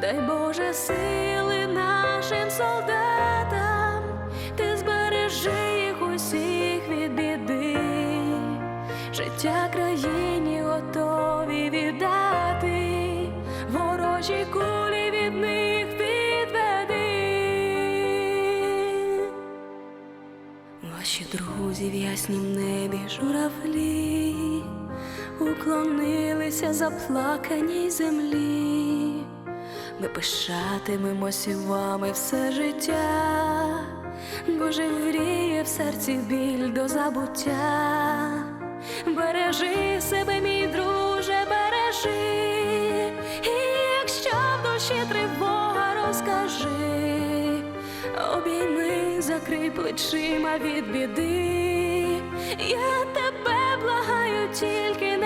Дай Боже сили нашим солдатам, ти збережи їх усіх від біди, життя країні готові віддати, ворожі кулі від них відведи. Ваші друзі в яснім небі журавлі уклонилися заплаканій землі. Ми пишатимемося вами все життя, Боже вріє в серці біль до забуття. Бережи себе, мій друже, бережи, і якщо в душі тривога, розкажи, обійми, закрий плечима від біди. Я тебе благаю тільки